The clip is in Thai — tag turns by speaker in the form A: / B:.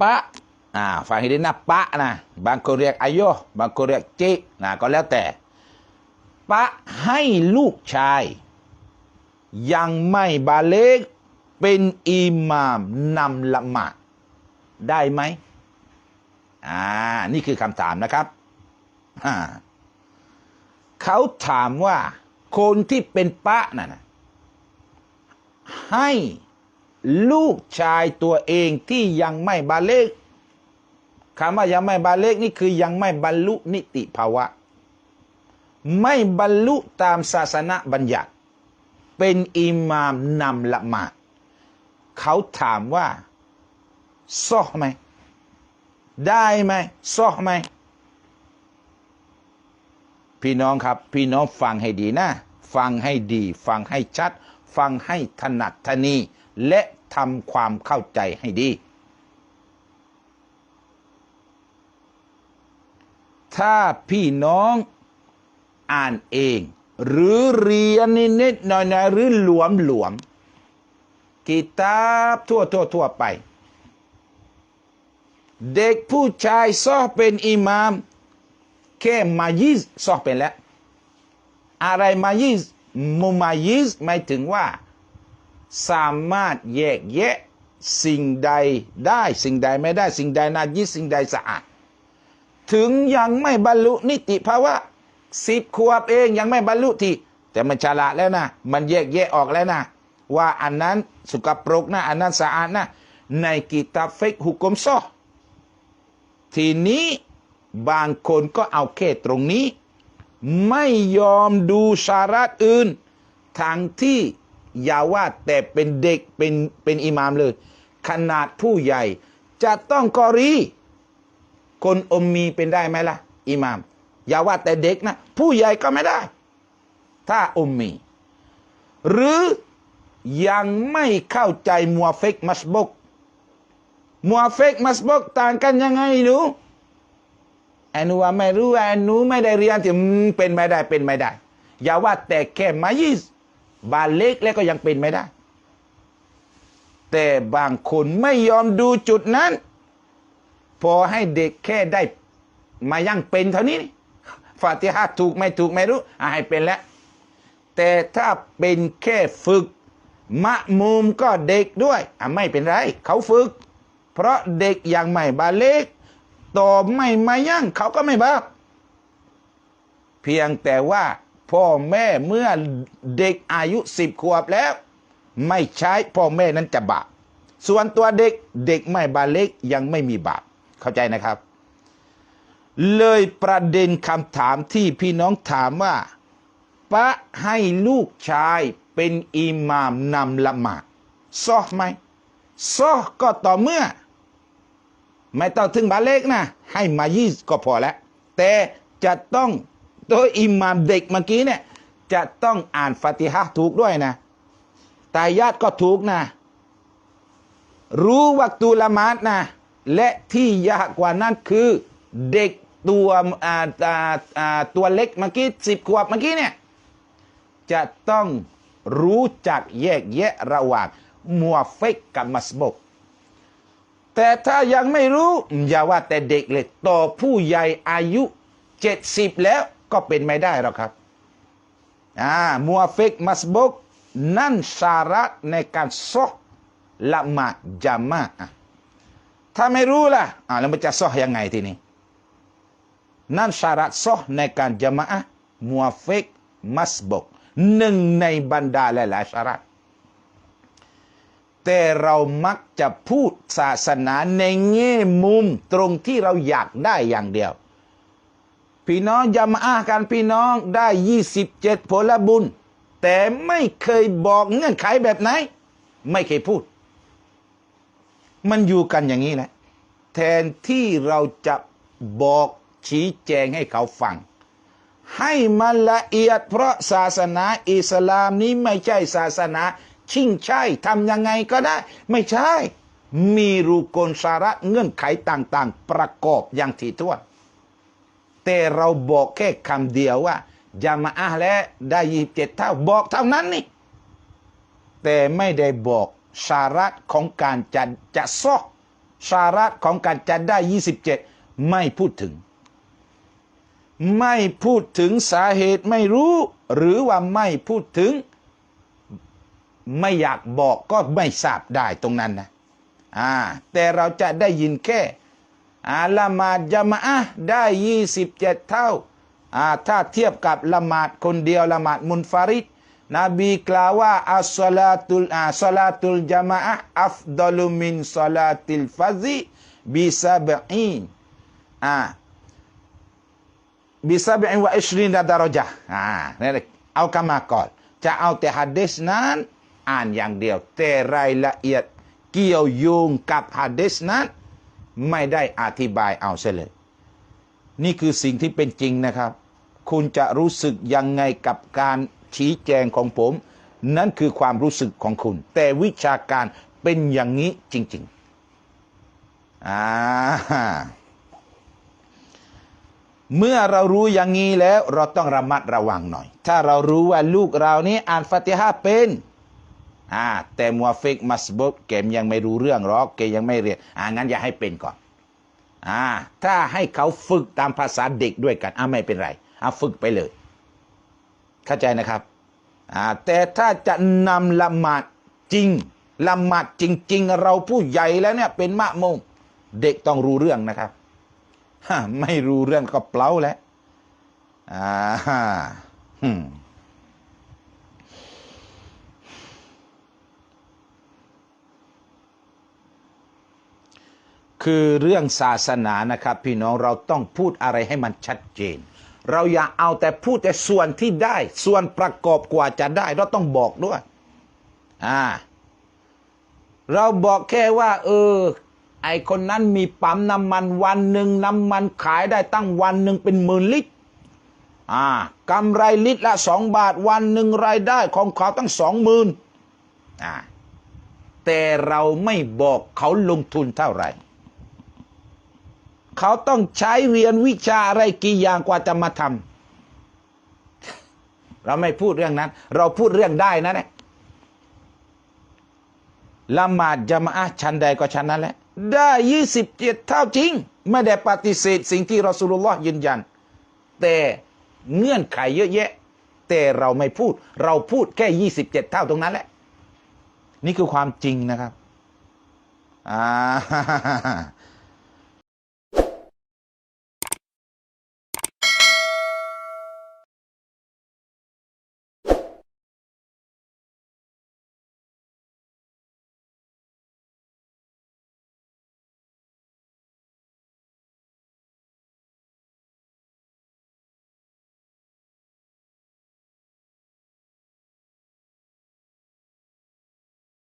A: ปะอ่าฟังให้ดีนะปะนะบางคนเรียกอายุบางคนเรียกจินะก็แล้วแต่ ปะให้ลูกชาย ยังไม่บาเลกเป็นอิหมามนำละหมาดได้ไหมอ่านี่คือคำถามนะครับอ่าเขาถามว่าคนที่เป็นปะน่ะนะให้ ลูกชายตัวเองที่ยังไม่บาเลกคำว่ายังไม่บาเลกนี่คือยังไม่บรรลุนิติภาวะ ไม่บรรลุตามศาสนาบัญญัติ เป็นอิหมามนำละหมาดเขาถามว่าซอไหม ได้ไหมซอไหม พี่น้องครับ พี่น้องฟังให้ดีนะ ฟังให้ดี ฟังให้ชัด ฟังให้ถนัดทนีและ ทำความเข้าใจให้ดี ถ้าพี่น้องอ่านเอง หรือเรียนนิดๆหน่อยๆหรือหลวมหลวมกิตาบทั่วทั่วทั่วไป เด็กผู้ชายซอเป็นอิหมาม แค่มายิสซอเป็นแล้ว อะไรมายิสมุมายิสหมายถึงว่า สามารถแยกแยะสิ่งใดได้สิ่งใดไม่ได้สิ่งใดนายิสสิ่งใดสะอาด ถึงยังไม่บรรลุนิติภาวะสิบขวบเองยังไม่บรรลุทีแต่มันฉลาดแล้วนะ มันแยกแยะออกแล้วนะ ว่าอันนั้นสุกปรกนะ อันนั้นสะอาดนะ ในกิตาเฟกหุกมซอทีนี้บางคนก็เอาแค่ตรงนี้ ไม่ยอมดูสาระอื่นทางที่ อย่าว่าแต่เป็นเด็กเป็นเป็นอิหมามเลย ขนาดผู้ใหญ่ จะต้องกอรี คนอมมีเป็นได้ไหมล่ะ อิหมาม อย่าว่าแต่เด็กนะ ผู้ใหญ่ก็ไม่ได้ ถ้าอมมี หรือยังไม่เข้าใจมัวเฟกมัสบกมัวเฟกมัสบกต่างกันยังไงหนูไอ้หนูว่าไม่รู้ไอ้หนูไม่ได้เรียนที่เป็นไม่ได้เป็นไม่ได้ อย่าว่าแต่แค่มายิส บาเล็กแล้วก็ยังเป็นไม่ได้ แต่บางคนไม่ยอมดูจุดนั้น พอให้เด็กแค่ได้มายังเป็นเท่านี้ฟาติฮะถูกไม่ถูกไม่รู้อะให้เป็นแล้ว แต่ถ้าเป็นแค่ฝึก มะมุมก็เด็กด้วยอะไม่เป็นไร เขาฝึก เพราะเด็กยังไม่บาเล็กต่อไม่มายั่งเขาก็ไม่บาปเพียงแต่ว่า พ่อแม่เมื่อเด็กอายุสิบขวบแล้ว ไม่ใช้พ่อแม่นั้นจะบาปส่วนตัวเด็กเด็กไม่บาเล็กยังไม่มีบาปเข้าใจนะครับ เลยประเด็นคำถามที่พี่น้องถามว่าปะให้ลูกชายเป็นอิหมามนำละหมาดซอไหมซอก็ต่อเมื่อ ไม่ต้องถึงบาเล็กนะ ให้มายี่ก็พอแล้ว แต่จะต้อง โดยอิหมามเด็กเมื่อกี้เนี่ย จะต้องอ่านฟาติฮะถูกด้วยนะตายาตก็ถูกนะ รู้วัตูละมาดนะ และที่ยากกว่านั้นคือเด็กตัวตัวเล็กเมื่อกี้สิบขวบเมื่อกี้เนี่ย จะต้องรู้จักแยกแยะระหว่างมัวเฟกกับมัสบก แต่ถ้ายังไม่รู้ อย่าว่าแต่เด็กเลยต่อผู้ใหญ่อายุเจ็ดสิบแล้ว ก็เป็นไม่ได้หรอกครับอ่ามัวเฟกมัสบกนั่นสาระในการซอละหมาดจามะอะถ้าไม่รู้ล่ะอ่าแล้วมันจะซอยังไงทีนี้ นั่นสาระซอในการจามะอะมัวเฟกมัสบกหนึ่งในบรรดาหลายๆสาระแต่เรามักจะพูดศาสนาในแง่มุมตรงที่เราอยากได้อย่างเดียว พี่น้องยามาอากันพี่น้องได้27ผลบุญ แต่ไม่เคยบอกเงื่อนไขแบบไหน ไม่เคยพูด มันอยู่กันอย่างนี้แหละแทนที่เราจะบอกชี้แจงให้เขาฟัง ให้มันละเอียดเพราะศาสนาอิสลามนี้ไม่ใช่ศาสนา ชิงใช่ทำยังไงก็ได้ ไม่ใช่ มีรูกลสาระเงื่อนไขต่างๆ ประกอบอย่างถี่ถ้วน แต่เราบอกแค่คำเดียวว่าจะมาอาและได้ยี่สิบเจ็ดเท่าบอกเท่านั้นนี่ แต่ไม่ได้บอกสาระของการจะจะซอกสาระของการจะได้27ไม่พูดถึง ไม่พูดถึงสาเหตุไม่รู้ หรือว่าไม่พูดถึง ไม่อยากบอกก็ไม่ทราบได้ตรงนั้นนะอ่าแต่เราจะได้ยินแค่ อาละหมาดยะมาอะได้27เท่าอ่าถ้าเทียบกับละหมาดคนเดียวละหมาดมุนฟาริดนบีกล่าวว่าอัสลาตุลอาสลาตุลจามาอะห์อัฟดลุมินสลาติลฟัซิบิซาบอีนอ่า bisa bi'in wa ishrin darajah. Ha, ni เอากามาก่อนจะเอาแต่ฮัดดิสนั้น อ่านอย่างเดียว แต่รายละเอียดเกี่ยวโยงกับฮัดดิสนั้น ไม่ได้อธิบายเอาเสียเลย นี่คือสิ่งที่เป็นจริงนะครับ คุณจะรู้สึกยังไงกับการชี้แจงของผม นั่นคือความรู้สึกของคุณ แต่วิชาการเป็นอย่างนี้จริงๆอ่าเมื่อเรารู้อย่างนี้แล้วเราต้องระมัดระวังหน่อย ถ้าเรารู้ว่าลูกเรานี้อ่านฟาติฮะเป็น อ่าแต่มัวฟิกมัสบุกเกมยังไม่รู้เรื่องหรอกเกมยังไม่เรียนอ่างั้นอย่าให้เป็นก่อนอ่าถ้าให้เขาฝึกตามภาษาเด็กด้วยกันอ่าไม่เป็นไรอ่าฝึกไปเลย เข้าใจนะครับอ่าแต่ถ้าจะนำละหมาดจริงละหมาดจริง ๆ เราผู้ใหญ่แล้วเนี่ยเป็นมะมุงเด็กต้องรู้เรื่องนะครับฮไม่รู้เรื่องก็เปล่าแล้วอ่าฮะอืม คือเรื่องศาสนานะครับ พี่น้องเราต้องพูดอะไรให้มันชัดเจน เราอย่าเอาแต่พูดแต่ส่วนที่ได้ ส่วนประกอบกว่าจะได้ เราต้องบอกด้วยอ่าเราบอกแค่ว่า เออ ไอคนนั้นมีปั๊มน้ำมันวันหนึ่งน้ำมันขายได้ตั้งวันหนึ่งเป็นหมื่นลิตรอ่ากำไรลิตรละสองบาทวันหนึ่งรายได้ของเขาตั้งสองหมื่นอ่าแต่เราไม่บอกเขาลงทุนเท่าไหร่ เขาต้องใช้เรียนวิชาอะไรกี่อย่างกว่าจะมาทำเราไม่พูดเรื่องนั้น เราพูดเรื่องได้นะเนี่ยละหมาดจะมาอะชันใดก็ชันนั้นแหละ ได้ยี่สิบเจ็ดเท่าจริง ไม่ได้ปฏิเสธสิ่งที่รอสูลุลลอฮ์ยืนยัน แต่เงื่อนไขเยอะแยะ แต่เราไม่พูด เราพูดแค่ยี่สิบเจ็ดเท่าตรงนั้นแหละ นี่คือความจริงนะครับอ่า